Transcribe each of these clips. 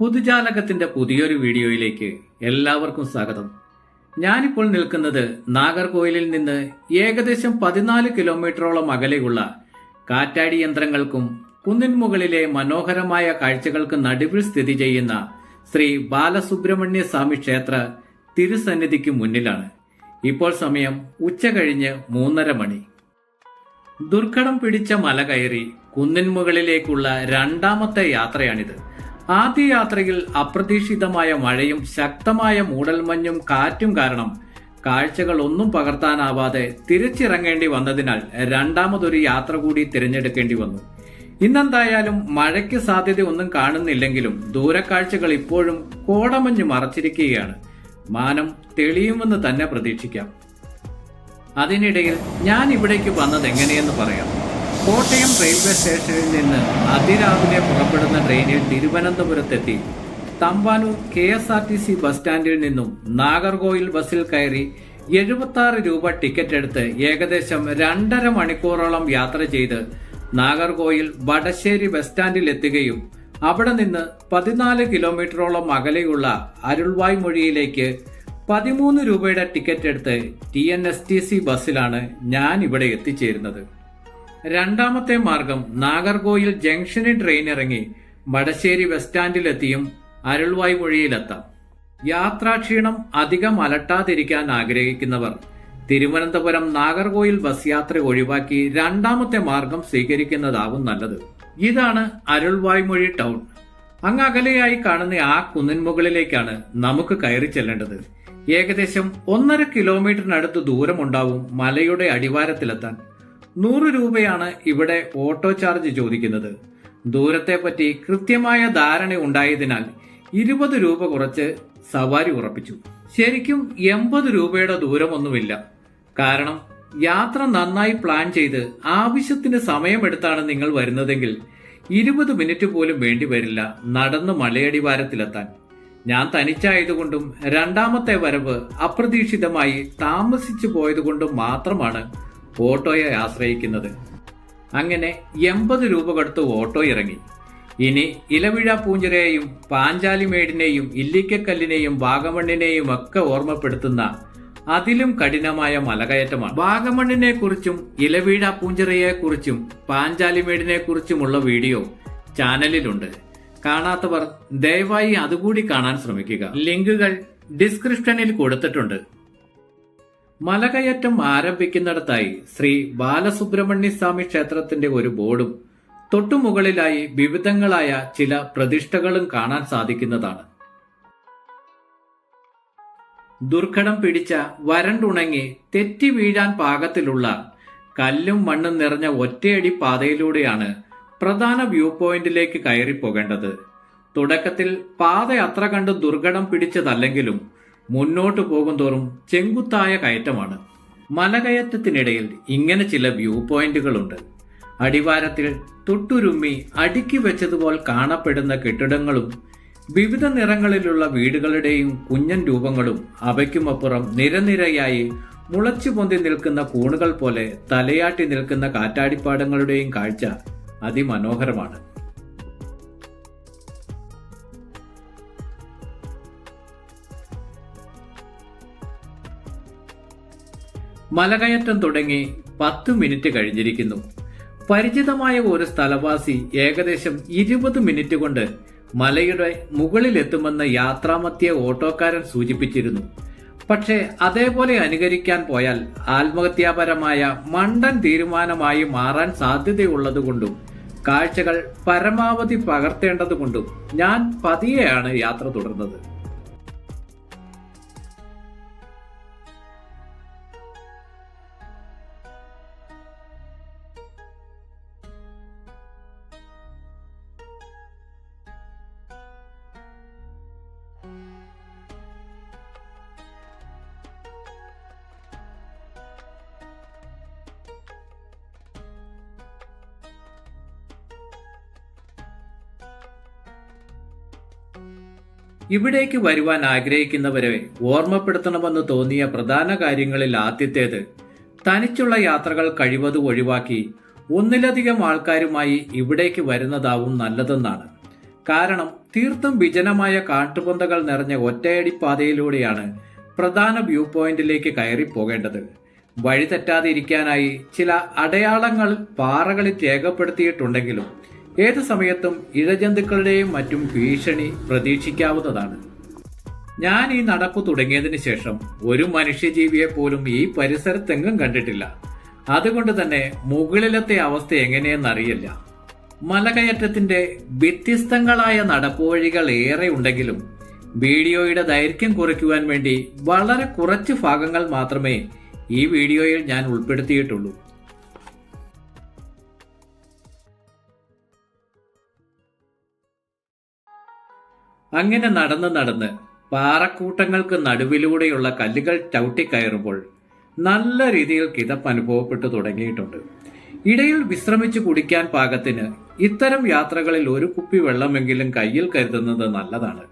പുതുജാലകത്തിന്റെ പുതിയൊരു വീഡിയോയിലേക്ക് എല്ലാവർക്കും സ്വാഗതം. ഞാനിപ്പോൾ നിൽക്കുന്നത് നാഗർകോയിലിൽ നിന്ന് ഏകദേശം പതിനാല് കിലോമീറ്ററോളം അകലെയുള്ള കാറ്റാടി യന്ത്രങ്ങൾക്കും കുന്നിൻ മുകളിലെ മനോഹരമായ കാഴ്ചകൾക്കും നടുവിൽ സ്ഥിതി ചെയ്യുന്ന ശ്രീ ബാലസുബ്രഹ്മണ്യ സ്വാമി ക്ഷേത്ര തിരുസന്നിധിക്ക് മുന്നിലാണ്. ഇപ്പോൾ സമയം ഉച്ച കഴിഞ്ഞ് മൂന്നര മണി. ദുർഘടം പിടിച്ച മല കയറി കുന്നിൻ മുകളിലേക്കുള്ള രണ്ടാമത്തെ യാത്രയാണിത്. ആദ്യ യാത്രയിൽ അപ്രതീക്ഷിതമായ മഴയും ശക്തമായ മൂടൽമഞ്ഞും കാറ്റും കാരണം കാഴ്ചകൾ ഒന്നും പകർത്താനാവാതെ തിരിച്ചിറങ്ങേണ്ടി വന്നതിനാൽ രണ്ടാമതൊരു യാത്ര കൂടി തിരഞ്ഞെടുക്കേണ്ടി വന്നു. ഇന്നെന്തായാലും മഴയ്ക്ക് സാധ്യത ഒന്നും കാണുന്നില്ലെങ്കിലും ദൂരക്കാഴ്ചകൾ ഇപ്പോഴും കോടമഞ്ഞ് മറച്ചിരിക്കുകയാണ്. മാനം തെളിയുമെന്ന് തന്നെ പ്രതീക്ഷിക്കാം. അതിനിടയിൽ ഞാൻ ഇവിടേക്ക് വന്നത് എങ്ങനെയെന്ന് പറയാം. കോട്ടയം റെയിൽവേ സ്റ്റേഷനിൽ നിന്ന് അതിരാവിലെ പുറപ്പെടുന്ന ട്രെയിനിൽ തിരുവനന്തപുരത്തെത്തി. Thampanoor K S R T C bus സ്റ്റാൻഡിൽ നിന്നും നാഗർകോയിൽ ബസ്സിൽ കയറി എഴുപത്തി രൂപ ടിക്കറ്റ് എടുത്ത് ഏകദേശം രണ്ടര മണിക്കൂറോളം യാത്ര ചെയ്ത് നാഗർകോയിൽ വടശ്ശേരി ബസ് സ്റ്റാൻഡിൽ എത്തുകയും അവിടെ നിന്ന് പതിനാല് കിലോമീറ്ററോളം അകലെയുള്ള അരുൾവായ് മൊഴിയിലേക്ക് പതിമൂന്ന് രൂപയുടെ ടിക്കറ്റ് എടുത്ത് T N S T C ബസ്സിലാണ് ഞാൻ ഇവിടെ എത്തിച്ചേരുന്നത്. രണ്ടാമത്തെ മാർഗം നാഗർകോയിൽ ജംഗ്ഷനിൽ ട്രെയിൻ ഇറങ്ങി വടശ്ശേരി ബസ് സ്റ്റാൻഡിലെത്തിയും അരുൾവായ് മൊഴിയിലെത്താം യാത്രാക്ഷീണം അധികം അലട്ടാതിരിക്കാൻ ആഗ്രഹിക്കുന്നവർ തിരുവനന്തപുരം നാഗർകോയിൽ ബസ് യാത്ര ഒഴിവാക്കി രണ്ടാമത്തെ മാർഗം സ്വീകരിക്കുന്നതാവും നല്ലത്. ഇതാണ് അരുൾവായ്മൊഴി ടൗൺ. അങ്ങ് അകലെയായി കാണുന്ന ആ കുന്നിൻ മുകളിലേക്കാണ് നമുക്ക് കയറി ചെല്ലേണ്ടത്. ഏകദേശം ഒന്നര കിലോമീറ്ററിനടുത്ത് ദൂരമുണ്ടാവും മലയുടെ അടിവാരത്തിലെത്താൻ. നൂറ് രൂപയാണ് ഇവിടെ ഓട്ടോ ചാർജ് ചോദിക്കുന്നത്. ദൂരത്തെ പറ്റി കൃത്യമായ ധാരണ ഉണ്ടായതിനാൽ ഇരുപത് രൂപ കുറച്ച് സവാരി ഉറപ്പിച്ചു. ശരിക്കും എൺപത് രൂപയുടെ ദൂരമൊന്നുമില്ല. കാരണം യാത്ര നന്നായി പ്ലാൻ ചെയ്ത് ആവശ്യത്തിന് സമയമെടുത്താണ് നിങ്ങൾ വരുന്നതെങ്കിൽ ഇരുപത് മിനിറ്റ് പോലും വേണ്ടി വരില്ല നടന്ന് മലയടിവാരത്തിലെത്താൻ. ഞാൻ തനിച്ചായതുകൊണ്ടും രണ്ടാമത്തെ വരവ് അപ്രതീക്ഷിതമായി താമസിച്ചു പോയതുകൊണ്ടും മാത്രമാണ് ഓട്ടോയെ ആശ്രയിക്കുന്നത്. അങ്ങനെ എൺപത് രൂപ കൊടുത്ത് ഓട്ടോ ഇറങ്ങി. ഇനി ഇലവിഴ പൂഞ്ചിരയെയും പാഞ്ചാലിമേടിനെയും ഇല്ലിക്കക്കല്ലിനെയും വാഗമണ്ണിനെയും ഒക്കെ ഓർമ്മപ്പെടുത്തുന്ന അതിലും കഠിനമായ മലകയറ്റമാണ്. വാഗമണ്ണിനെ കുറിച്ചും ഇലവീഴ പൂഞ്ചിറയെ കുറിച്ചും പാഞ്ചാലിമേടിനെ കുറിച്ചുമുള്ള വീഡിയോ ചാനലിലുണ്ട്. കാണാത്തവർ ദയവായി അതുകൂടി കാണാൻ ശ്രമിക്കുക. ലിങ്കുകൾ ഡിസ്ക്രിപ്ഷനിൽ കൊടുത്തിട്ടുണ്ട്. മലകയറ്റം ആരംഭിക്കുന്നിടത്തായി ശ്രീ ബാലസുബ്രഹ്മണ്യ സ്വാമി ക്ഷേത്രത്തിന്റെ ഒരു ബോർഡും തൊട്ടുമുകളിലായി വിവിധങ്ങളായ ചില പ്രതിഷ്ഠകളും കാണാൻ സാധിക്കുന്നതാണ്. ദുർഘടം പിടിച്ച വരണ്ടുണങ്ങി തെറ്റി വീഴാൻ പാകത്തിലുള്ള കല്ലും മണ്ണും നിറഞ്ഞ ഒറ്റയടി പാതയിലൂടെയാണ് പ്രധാന വ്യൂ പോയിന്റിലേക്ക് കയറി പോകേണ്ടത് തുടക്കത്തിൽ പാത അത്ര കണ്ട് ദുർഘടം പിടിച്ചതല്ലെങ്കിലും മുന്നോട്ട് പോകുന്തോറും ചെങ്കുത്തായ കയറ്റമാണ്. മലകയറ്റത്തിനിടയിൽ ഇങ്ങനെ ചില വ്യൂ പോയിന്റുകളുണ്ട്. അടിവാരത്തിൽ തൊട്ടുരുമ്മി അടുക്കി വെച്ചതുപോൽ കാണപ്പെടുന്ന കെട്ടിടങ്ങളും വിവിധ നിറങ്ങളിലുള്ള വീടുകളുടെയും കുഞ്ഞൻ രൂപങ്ങളും അവയ്ക്കുമപ്പുറം നിരനിരയായി മുളച്ചു പൊന്തി നിൽക്കുന്ന കൂണുകൾ പോലെ തലയാട്ടി നിൽക്കുന്ന കാറ്റാടിപ്പാടങ്ങളുടെയും കാഴ്ച അതിമനോഹരമാണ്. മലകയറ്റം തുടങ്ങി പത്ത് മിനിറ്റ് കഴിഞ്ഞിരിക്കുന്നു. പരിചിതമായ ഒരു സ്ഥലവാസി ഏകദേശം ഇരുപത് മിനിറ്റ് കൊണ്ട് മലയുടെ മുകളിലെത്തുമെന്ന് യാത്രാമത്യ ഓട്ടോക്കാരൻ സൂചിപ്പിച്ചിരുന്നു. പക്ഷേ അതേപോലെ അനുകരിക്കാൻ പോയാൽ ആത്മഹത്യാപരമായ മണ്ടൻ തീരുമാനമായി മാറാൻ സാധ്യതയുള്ളതുകൊണ്ടും കാഴ്ചകൾ പരമാവധി പകർത്തേണ്ടതുകൊണ്ടും ഞാൻ പതിയെയാണ് യാത്ര തുടർന്നത്. ഇവിടേക്ക് വരുവാൻ ആഗ്രഹിക്കുന്നവരെ ഓർമ്മപ്പെടുത്തണമെന്ന് തോന്നിയ പ്രധാന കാര്യങ്ങളിൽ ആദ്യത്തേത് തനിച്ചുള്ള യാത്രകൾ കഴിവതും ഒഴിവാക്കി ഒന്നിലധികം ആൾക്കാരുമായി ഇവിടേക്ക് വരുന്നതാവും നല്ലതെന്നാണ്. കാരണം തീർത്തും വിജനമായ കാട്ടുപന്തകൾ നിറഞ്ഞ ഒറ്റയടി പാതയിലൂടെയാണ് പ്രധാന വ്യൂ പോയിന്റിലേക്ക് കയറി പോകേണ്ടത് വഴി തെറ്റാതിരിക്കാനായി ചില അടയാളങ്ങൾ പാറകളിൽ രേഖപ്പെടുത്തിയിട്ടുണ്ടെങ്കിലും ഏത് സമയത്തും ഇഴജന്തുക്കളുടെയും മറ്റും ഭീഷണി പ്രതീക്ഷിക്കാവുന്നതാണ്. ഞാൻ ഈ നടപ്പ് തുടങ്ങിയതിന് ശേഷം ഒരു മനുഷ്യജീവിയെ പോലും ഈ പരിസരത്തെങ്ങും കണ്ടിട്ടില്ല. അതുകൊണ്ട് തന്നെ മുകളിലത്തെ അവസ്ഥ എങ്ങനെയെന്നറിയില്ല. മലകയറ്റത്തിന്റെ വ്യത്യസ്തങ്ങളായ നടപ്പുവഴികൾ ഏറെ ഉണ്ടെങ്കിലും വീഡിയോയുടെ ദൈർഘ്യം കുറയ്ക്കുവാൻ വേണ്ടി വളരെ കുറച്ച് ഭാഗങ്ങൾ മാത്രമേ ഈ വീഡിയോയിൽ ഞാൻ ഉൾപ്പെടുത്തിയിട്ടുള്ളൂ. അങ്ങനെ നടന്ന് നടന്ന് പാറക്കൂട്ടങ്ങൾക്ക് നടുവിലൂടെയുള്ള കല്ലുകൾ ചവിട്ടിക്കയറുമ്പോൾ നല്ല രീതിയിൽ കിതപ്പ് അനുഭവപ്പെട്ടു തുടങ്ങിയിട്ടുണ്ട്. ഇടയിൽ വിശ്രമിച്ചു കുടിക്കാൻ പാകത്തിന് ഇത്തരം യാത്രകളിൽ ഒരു കുപ്പി വെള്ളമെങ്കിലും കയ്യിൽ കരുതുന്നത് നല്ലതാണ്.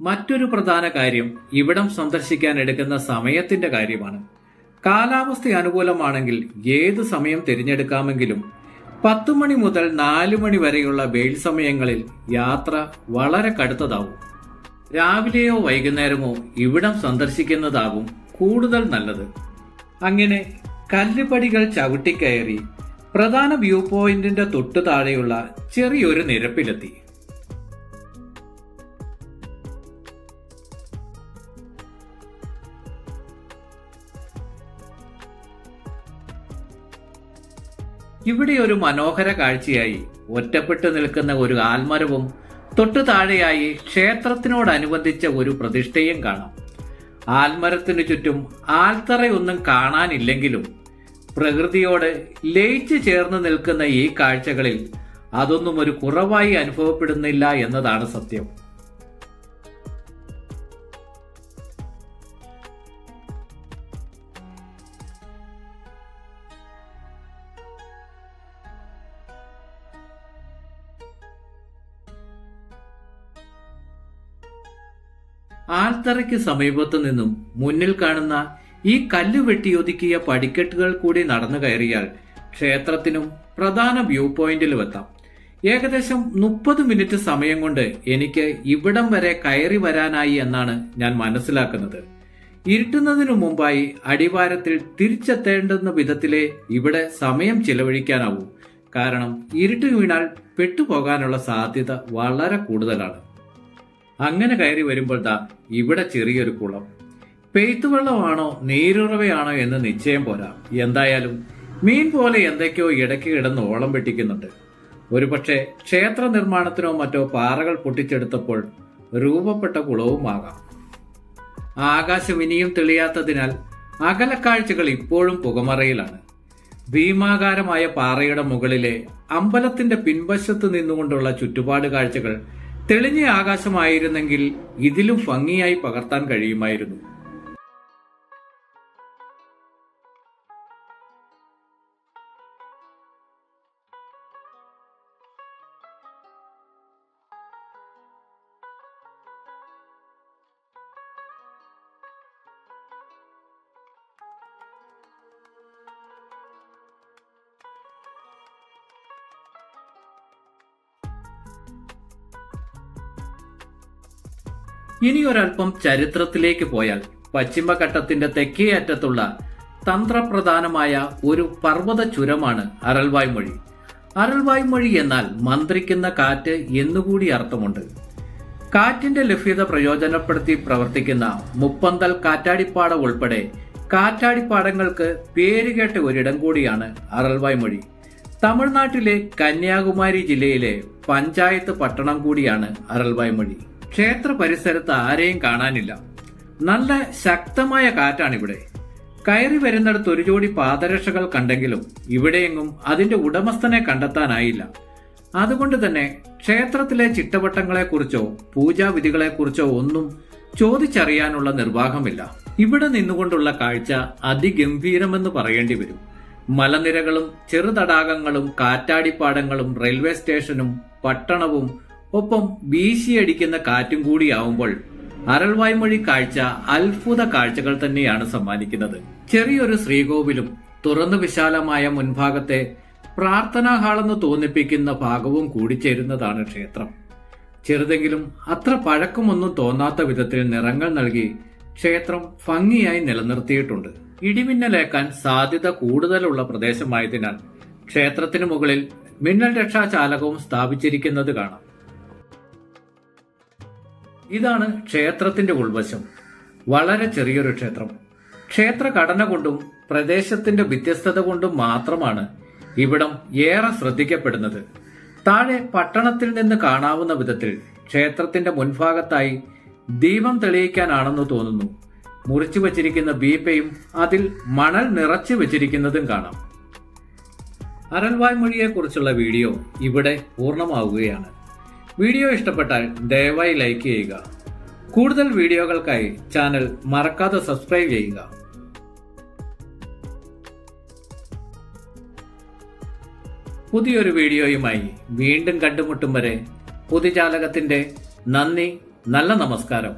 മറ്റൊരു പ്രധാന കാര്യം ഇവിടം സന്ദർശിക്കാൻ എടുക്കുന്ന സമയത്തിന്റെ കാര്യമാണ്. കാലാവസ്ഥ അനുകൂലമാണെങ്കിൽ ഏത് സമയം തിരഞ്ഞെടുക്കാമെങ്കിലും പത്തു മണി മുതൽ നാലു മണി വരെയുള്ള വെയിൽ സമയങ്ങളിൽ യാത്ര വളരെ കടുത്തതാവും. രാവിലെയോ വൈകുന്നേരമോ ഇവിടം സന്ദർശിക്കുന്നതാവും കൂടുതൽ നല്ലത്. അങ്ങനെ കല്ലുപടികൾ ചവിട്ടിക്കയറി പ്രധാന വ്യൂ പോയിന്റിന്റെ തൊട്ടു താഴെയുള്ള ചെറിയൊരു നിരപ്പിലെത്തി. ഇവിടെ ഒരു മനോഹര കാഴ്ചയായി. ഒറ്റപ്പെട്ടു നിൽക്കുന്ന ഒരു ആൽമരവും തൊട്ടു താഴെയായി ക്ഷേത്രത്തിനോടനുബന്ധിച്ച ഒരു പ്രതിഷ്ഠയും കാണാം. ആൽമരത്തിനു ചുറ്റും ആൽത്തറയൊന്നും കാണാനില്ലെങ്കിലും പ്രകൃതിയോട് ലയിച്ചു ചേർന്ന് നിൽക്കുന്ന ഈ കാഴ്ചകളിൽ അതൊന്നും ഒരു കുറവായി അനുഭവപ്പെടുന്നില്ല എന്നതാണ് സത്യം. ആൽത്തറയ്ക്ക് സമീപത്തു നിന്നും മുന്നിൽ കാണുന്ന ഈ കല്ല് വെട്ടിയൊതുക്കിയ പടിക്കെട്ടുകൾ കൂടി നടന്നു കയറിയാൽ ക്ഷേത്രത്തിനും പ്രധാന വ്യൂ പോയിന്റിലും എത്താം. ഏകദേശം മുപ്പത് മിനിറ്റ് സമയം കൊണ്ട് എനിക്ക് ഇവിടം വരെ കയറി വരാനായി എന്നാണ് ഞാൻ മനസ്സിലാക്കുന്നത്. ഇരുട്ടുന്നതിനു മുമ്പായി അടിവാരത്തിൽ തിരിച്ചെത്തേണ്ടുന്ന വിധത്തിലെ ഇവിടെ സമയം ചിലവഴിക്കാനാവൂ. കാരണം ഇരുട്ട് വീണാൽ പെട്ടുപോകാനുള്ള സാധ്യത വളരെ കൂടുതലാണ്. അങ്ങനെ കയറി വരുമ്പോൾ ദാ ഇവിടെ ചെറിയൊരു കുളം. പെയ്ത്തുവെള്ളമാണോ നീരുറവയാണോ എന്ന് നിശ്ചയം പോരാ. എന്തായാലും മീൻ പോലെ എന്തൊക്കെയോ ഇടയ്ക്ക് കിടന്ന് ഓളം വെട്ടിക്കുന്നുണ്ട്. ഒരുപക്ഷെ ക്ഷേത്ര നിർമ്മാണത്തിനോ മറ്റോ പാറകൾ പൊട്ടിച്ചെടുത്തപ്പോൾ രൂപപ്പെട്ട കുളവുമാകാം ആകാശം ഇനിയും തെളിയാത്തതിനാൽ അകലക്കാഴ്ചകൾ ഇപ്പോഴും പുകമറയിലാണ്. ഭീമാകാരമായ പാറയുടെ മുകളിലെ അമ്പലത്തിന്റെ പിൻവശത്ത് നിന്നുകൊണ്ടുള്ള ചുറ്റുപാട് കാഴ്ചകൾ തെളിഞ്ഞ ആകാശമായിരുന്നെങ്കിൽ ഇതിലും ഭംഗിയായി പകർത്താൻ കഴിയുമായിരുന്നു. ഇനി ഒരല്പം ചരിത്രത്തിലേക്ക് പോയാൽ പശ്ചിമഘട്ടത്തിന്റെ തെക്കേ അറ്റത്തുള്ള തന്ത്രപ്രധാനമായ ഒരു പർവത ചുരമാണ് അരൽവായ്മൊഴി അരൽവായ്മൊഴി എന്നാൽ മന്ത്രിക്കുന്ന കാറ്റ് എന്നുകൂടി അർത്ഥമുണ്ട്. കാറ്റിന്റെ ലഭ്യത പ്രയോജനപ്പെടുത്തി പ്രവർത്തിക്കുന്ന മുപ്പന്തൽ കാറ്റാടിപ്പാട ഉൾപ്പെടെ കാറ്റാടിപ്പാടങ്ങൾക്ക് പേരുകേട്ട ഒരിടം കൂടിയാണ് അറൽവായ്മൊഴി തമിഴ്നാട്ടിലെ കന്യാകുമാരി ജില്ലയിലെ പഞ്ചായത്ത് പട്ടണം കൂടിയാണ് അറൽവായ്മൊഴി ക്ഷേത്ര പരിസരത്ത് ആരെയും കാണാനില്ല. നല്ല ശക്തമായ കാറ്റാണ് ഇവിടെ കയറി വരുന്നിടത്ത് ഒരു ജോഡി പാദരക്ഷകൾ കണ്ടെങ്കിലും ഇവിടെയെങ്ങും അതിന്റെ ഉടമസ്ഥനെ കണ്ടെത്താനായില്ല. അതുകൊണ്ട് തന്നെ ക്ഷേത്രത്തിലെ ചിട്ടവട്ടങ്ങളെക്കുറിച്ചോ പൂജാവിധികളെക്കുറിച്ചോ ഒന്നും ചോദിച്ചറിയാനുള്ള നിർവാഹമില്ല. ഇവിടെ നിന്നുകൊണ്ടുള്ള കാഴ്ച അതിഗംഭീരമെന്ന് പറയേണ്ടി വരും. മലനിരകളും ചെറുതടാകങ്ങളും കാറ്റാടിപ്പാടങ്ങളും റെയിൽവേ സ്റ്റേഷനും പട്ടണവും ഒപ്പം വീശിയടിക്കുന്ന കാറ്റും കൂടിയാവുമ്പോൾ അരൾവായ്മൊഴി കാഴ്ച അത്ഭുത കാഴ്ചകൾ തന്നെയാണ് സമ്മാനിക്കുന്നത്. ചെറിയൊരു ശ്രീകോവിലും തുറന്നു വിശാലമായ മുൻഭാഗത്തെ പ്രാർത്ഥനാ ഹാളെന്ന് തോന്നിപ്പിക്കുന്ന ഭാഗവും കൂടിച്ചേരുന്നതാണ് ക്ഷേത്രം. ചെറുതെങ്കിലും അത്ര പഴക്കമൊന്നും തോന്നാത്ത വിധത്തിൽ നിറങ്ങൾ നൽകി ക്ഷേത്രം ഭംഗിയായി നിലനിർത്തിയിട്ടുണ്ട്. ഇടിമിന്നലേക്കാൻ സാധ്യത കൂടുതലുള്ള പ്രദേശമായതിനാൽ ക്ഷേത്രത്തിന് മുകളിൽ മിന്നൽ രക്ഷാചാലകവും സ്ഥാപിച്ചിരിക്കുന്നത് കാണാം. ഇതാണ് ക്ഷേത്രത്തിന്റെ ഉൾവശം. വളരെ ചെറിയൊരു ക്ഷേത്രം. ക്ഷേത്ര ഘടന കൊണ്ടും പ്രദേശത്തിന്റെ വ്യത്യസ്തത കൊണ്ടും മാത്രമാണ് ഇവിടം ഏറെ ശ്രദ്ധിക്കപ്പെടുന്നത്. താഴെ പട്ടണത്തിൽ നിന്ന് കാണാവുന്ന വിധത്തിൽ ക്ഷേത്രത്തിന്റെ മുൻഭാഗത്തായി ദീപം തെളിയിക്കാനാണെന്ന് തോന്നുന്നു. മുറിച്ചു വച്ചിരിക്കുന്ന ബീപ്പയും അതിൽ മണൽ നിറച്ചു വെച്ചിരിക്കുന്നതും കാണാം. അരൽവായ്മൊഴിയെക്കുറിച്ചുള്ള വീഡിയോ ഇവിടെ പൂർണമാവുകയാണ്. വീഡിയോ ഇഷ്ടപ്പെട്ടാൽ ദയവായി ലൈക്ക് ചെയ്യുക. കൂടുതൽ വീഡിയോകൾക്കായി ചാനൽ മറക്കാതെ സബ്സ്ക്രൈബ് ചെയ്യുക. പുതിയൊരു വീഡിയോയുമായി വീണ്ടും കണ്ടുമുട്ടും വരെ പുതുജാലകത്തിന്റെ നന്ദി നല്ല നമസ്കാരം.